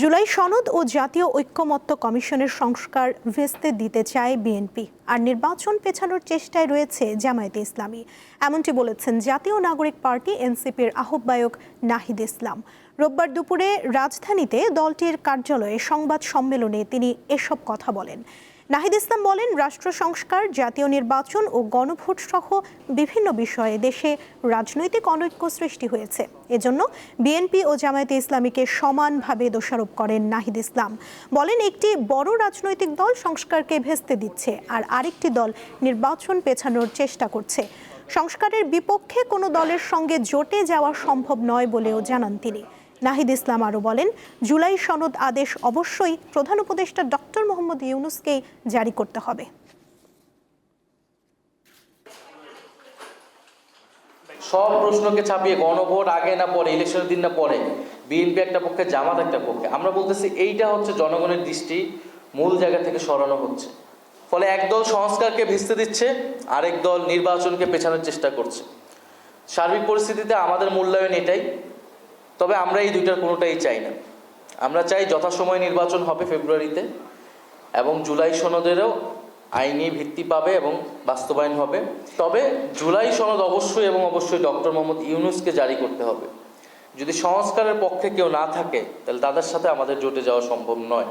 জুলাই সনদ ও জাতীয় ঐক্যমত্য কমিশনের সংস্কার ভেস্তে দিতে চায় বিএনপি। আর নির্বাচন পেছানোর চেষ্টায় রয়েছে জামায়াতে ইসলামী। এমনটি বলেছেন জাতীয় নাগরিক পার্টি এনসিপির আহ্বায়ক নাহিদ ইসলাম। রোববার দুপুরে রাজধানীতে দলটির কার্যালয়ে সংবাদ সম্মেলনে তিনি এসব কথা বলেন। নাহিদ ইসলাম বলেন, রাষ্ট্র সংস্কার, জাতীয় নির্বাচন ও গণভোট সহ বিভিন্ন বিষয়ে দেশে রাজনৈতিক অনৈক্য সৃষ্টি হয়েছে। এজন্য বিএনপি ও জামায়াতে ইসলামীকে সমানভাবে দোষারোপ করেন নাহিদ ইসলাম। বলেন, একটি বড় রাজনৈতিক দল সংস্কারকে ভেস্তে দিচ্ছে আর আরেকটি দল নির্বাচন পেছানোর চেষ্টা করছে। সংস্কারের বিপক্ষে কোনো দলের সঙ্গে জোটে যাওয়া সম্ভব নয় বলেও জানান তিনি। নাহিদ ইসলাম আরও বলেন, জুলাই সনদ আদেশ অবশ্যই প্রধান উপদেষ্টা ডক্টর মোহাম্মদ ইউনুসকেই জারি করতে হবে। সব প্রশ্নকে ছাপিয়ে গণভোট আগে না পরে ইলেকশনের দিন না পরে, বিএনপি একটা পক্ষে, জামাত একটা পক্ষে। আমরা বলতেছি এইটা হচ্ছে জনগণের দৃষ্টি, মূল জায়গা থেকে সরানো হচ্ছে। ফলে একদল সংস্কারকে ভিস্তে দিচ্ছে, আরেক দল নির্বাচনকে পেছানোর চেষ্টা করছে। সার্বিক পরিস্থিতিতে আমাদের মূল্যায়ন এটাই। তবে আমরা এই দুইটার কোনোটাই চাই না। আমরা চাই যথাসময়ে নির্বাচন হবে ফেব্রুয়ারিতে এবং জুলাই সনদেরও আইনি ভিত্তি পাবে এবং বাস্তবায়ন হবে। তবে জুলাই সনদ অবশ্যই এবং অবশ্যই ডক্টর মোহাম্মদ ইউনুসকে জারি করতে হবে। যদি সংস্কারের পক্ষে কেউ না থাকে, তাহলে তাদের সাথে আমাদের জোটে যাওয়া সম্ভব নয়।